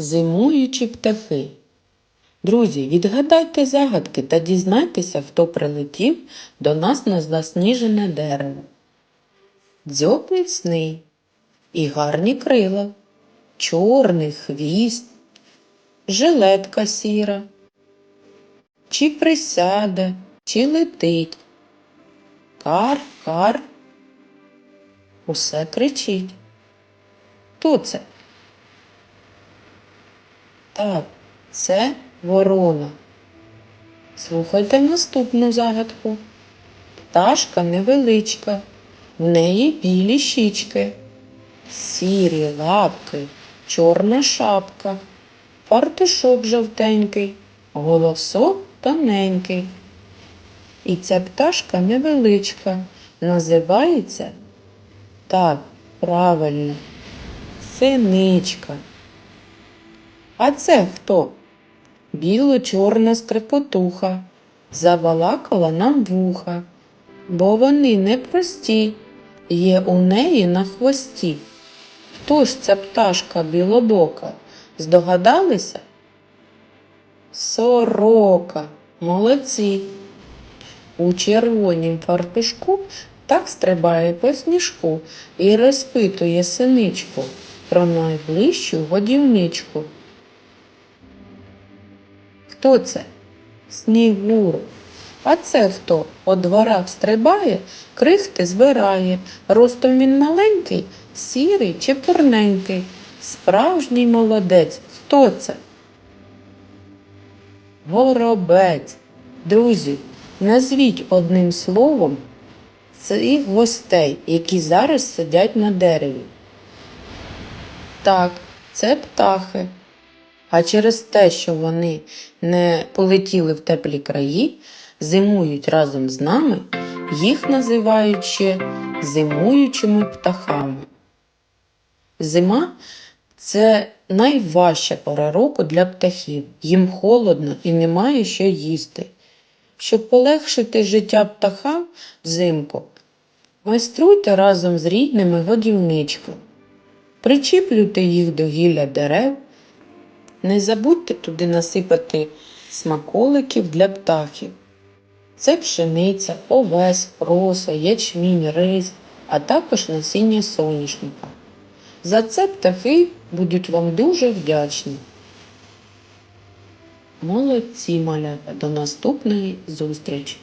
Зимуючі птахи. Друзі, відгадайте загадки та дізнайтеся, хто прилетів до нас на засніжене дерево. Дзьоб міцний і гарні крила, чорний хвіст, жилетка сіра. Чи присяде, чи летить. Кар, кар. Усе кричить. Хто це? Так, це ворона. Слухайте наступну загадку. Пташка невеличка, в неї білі щічки, сірі лапки, чорна шапка, фартушок жовтенький, голосок тоненький. І ця пташка невеличка, називається так, правильно, синичка. А це хто? Біло-чорна скрипотуха, завалакала нам вуха, бо вони непрості, є у неї на хвості. Хто ж ця пташка білобока? Здогадалися? Сорока, молодці. У червонім фартушку так стрибає по сніжку і розпитує синичку про найближчу годівничку. Хто це? Снігур. А це хто? По дворах стрибає, крихти збирає. Ростом він маленький, сірий чи пурненький. Справжній молодець. Хто це? Горобець. Друзі, назвіть одним словом цих гостей, які зараз сидять на дереві. Так, це птахи. А через те, що вони не полетіли в теплі краї, зимують разом з нами, їх називають ще зимуючими птахами. Зима це найважча пора року для птахів. Їм холодно і немає що їсти. Щоб полегшити життя птахам взимку, майструйте разом з рідними годівничку. Причіплюйте їх до гілля дерев. Не забудьте туди насипати смаколиків для птахів. Це пшениця, овес, проса, ячмінь, рис, а також насіння соняшника. За це птахи будуть вам дуже вдячні. Молодці, малята, до наступної зустрічі!